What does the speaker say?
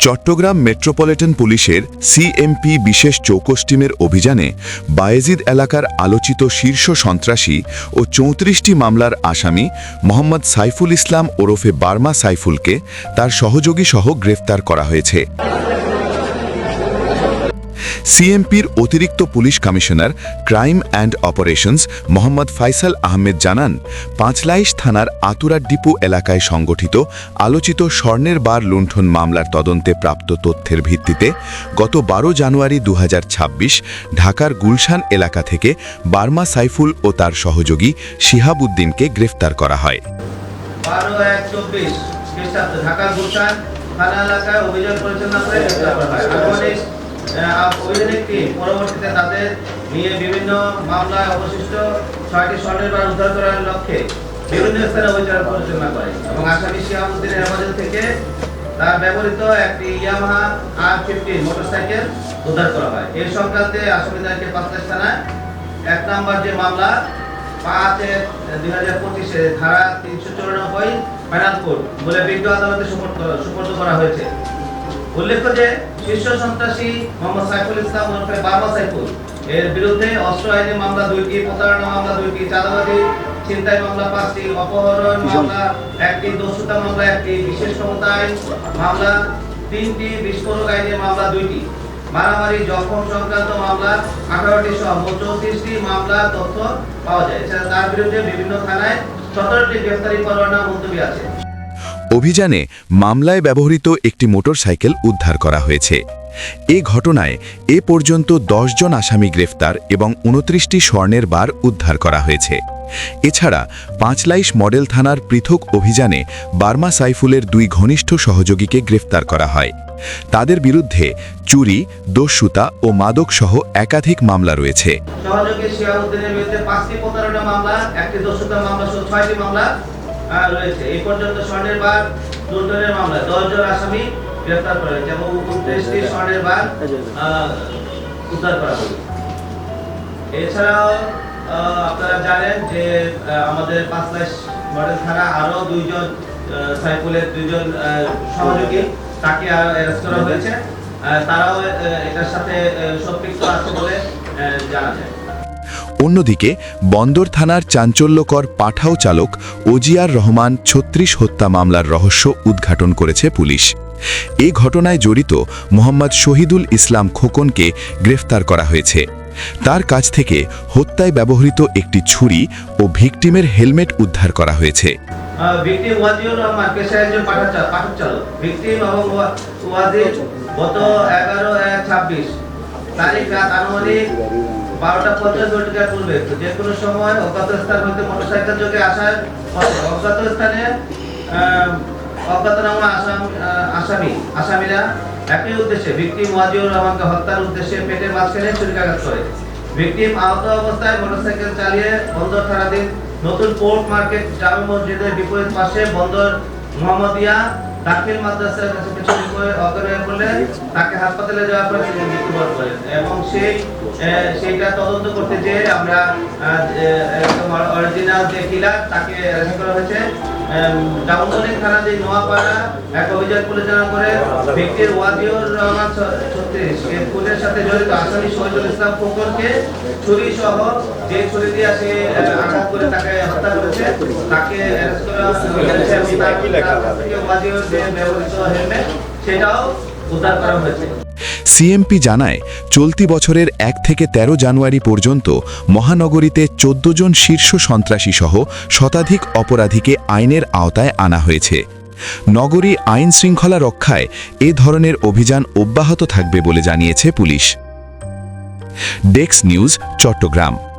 Chittagong metropolitan পুলিশের CMP বিশেষ চৌকস টিমের অভিযানে বায়েজিদ এলাকার আলোচিত শীর্ষ সন্ত্রাসী ও চৌত্রিশটি মামলার আসামি মোহাম্মদ সাইফুল ইসলাম ওরফে বার্মা সাইফুলকে তার সহযোগী সহ গ্রেফতার করা হয়েছে। সিএমপির অতিরিক্ত police commissioner crime and operations Mohammad Faisal Ahmed জানান, পাঁচলাইশ থানার আতুরা ডিপো এলাকায় সংগঠিত আলোচিত স্বর্ণের বার লুণ্ঠন মামলার তদন্তে প্রাপ্ত তথ্যের ভিত্তিতে গত বারো জানুয়ারি দু হাজার ছাব্বিশ ঢাকার গুলশান এলাকা থেকে বার্মা সাইফুল ও তার সহযোগী শিহাবুদ্দিনকে গ্রেফতার করা হয়। ঢাকা গুলশান থানা এলাকায় অভিযান পরিচালনা করে গ্রেপ্তার করা হয়। পরবর্তীতে তাদের নিয়ে বিভিন্ন মামলায় অবশিষ্ট ছয়টি স্বর্ণের বার উদ্ধার করার লক্ষ্যে বিভিন্ন স্থানে অভিযান পরিচালনা করে এবং আসামি শিয়াবুদ্দিনের হেফাজত থেকে তার ব্যবহৃত একটি ইয়ামাহা আর ফিফটিন মোটরসাইকেল উদ্ধার করা হয়। এর সংক্রান্তে আসামিদেরকে পাঁচলাশ থানায় এক নম্বর যে মামলা, পাঁচ এক দুই হাজার পঁচিশে ধারা তিনশো চুরানব্বই, ফাইনাল কোর্ট বলে বিজ্ঞ আদালতে সুপর্দ করা হয়েছে। উল্লেখ্য যে শীর্ষ সন্ত্রাসী মোহাম্মদ সাইফুল ইসলাম ওরফে বাবা সাইফুল। এর বিরুদ্ধে অস্ত্র আইনে মামলা দুইটি, প্রতারণা মামলা দুইটি চাঁদাবাদী ছিনতাই মামলা পাঁচটি, অপহরণ মামলা একটি, দস্যুতা মামলা একটি, বিশেষ ক্ষমতা আইন মামলা তিনটি, বিস্ফোরক আইনের মামলা দুইটি। মারামারি, জখম সংক্রান্ত মামলা আঠারোটি সহ মোট চৌত্রিশটি মামলা তথ্য পাওয়া যায়। এছাড়া তার বিরুদ্ধে বিভিন্ন থানায় সতেরোটি গ্রেফতারি পরোয়ানা মুলতবি আছে। অভিযানে মামলায় ব্যবহৃত একটি মোটরসাইকেল উদ্ধার করা হয়েছে। এ ঘটনায় এ পর্যন্ত জন আসামি গ্রেফতার এবং উনত্রিশটি স্বর্ণের বার উদ্ধার করা হয়েছে। এছাড়া পাঁচলাইশ মডেল থানার পৃথক অভিযানে বার্মা সাইফুলের দুই ঘনিষ্ঠ সহযোগীকে গ্রেফতার করা হয়। তাদের বিরুদ্ধে চুরি, দস্যুতা ও মাদক সহ একাধিক মামলা রয়েছে। রয়েছে। এই পর্যন্ত স্বর্ণের বার আসামি গ্রেফতার করা হয়েছে এবং উনত্রিশটি স্বর্ণের বার উদ্ধার করা হয়েছে এছাড়াও আপনারা জানেন যে আমাদের পাঁচ লাখ মডেল থানা আরও দুইজন সাইফুলের দুইজন সহযোগী, তাকে অ্যারেস্ট করা হয়েছে। তারাও এটার সাথে সম্পৃক্ত আছে বলে জানা যায়। অন্যদিকে, বন্দর থানার চাঞ্চল্যকর পাঠাও চালক ওজিয়ার রহমান ছত্রিশ হত্যা মামলার রহস্য উদ্ঘাটন করেছে পুলিশ। এ ঘটনায় জড়িত মোহাম্মদ শহীদুল ইসলাম খোকনকে গ্রেফতার করা হয়েছে। তার কাছ থেকে হত্যায় ব্যবহৃত একটি ছুরি ও ভিকটিমের হেলমেট উদ্ধার করা হয়েছে। তারিখ রাত আনুমানিক বারোটা পঞ্চাশ ঘটিকার পূর্বে যে কোনো সময় অজ্ঞাত স্থান হতে মোটরসাইকেল যোগে আসার অজ্ঞাত স্থানে আহ, অজ্ঞাতনামা আসাম আসামি আসামিরা একই উদ্দেশ্যে ভিকটিম ওয়াজিউর রহমানকে হত্যার উদ্দেশ্যে পেটের মাঝখানে ছুরিকাঘাত করে। ভিকটিম আহত অবস্থায় মোটরসাইকেল চালিয়ে বন্দর থানাধীন নতুন পোর্ট মার্কেট জামে মসজিদের বিপরীত পাশে বন্দর মোহাম্মদিয়া দাখিল মাদ্রাসার কাছে পেছনে করে অজ্ঞান পড়লে তাকে হাসপাতালে যাওয়ার পর তিনি মৃত্যুবরণ করেন। এবং সেই সেইটা তদন্ত করতে যে আমরা অরিজিনাল যে কিলার তাকে অ্যারেস্ট করা হয়েছে। ডাউনলোডিং থানা যে নোয়াপাড়া এক অভিযান পরিচালনা করে ব্যক্তির ওয়াদিউর রহমান ছত্রিশ খুনের সাথে জড়িত আসামি শহীদুল ইসলাম খোকনকে ছুরি সহ যে ছুরি দিয়ে সে আঘাত করে তাকে হত্যা করেছে তাকে অ্যারেস্ট করা হয়েছে। এবং তার কাছ থেকে ওয়াদিউর সিএমপি জানায়, চলতি বছরের এক থেকে ১৩ জানুয়ারি পর্যন্ত মহানগরীতে ১৪ জন শীর্ষ সন্ত্রাসী সহ শতাধিক অপরাধীকে আইনের আওতায় আনা হয়েছে। নগরী আইন শৃঙ্খলা রক্ষায় এ ধরনের অভিযান অব্যাহত থাকবে বলে জানিয়েছে পুলিশ। ডেক্স নিউজ চট্টগ্রাম।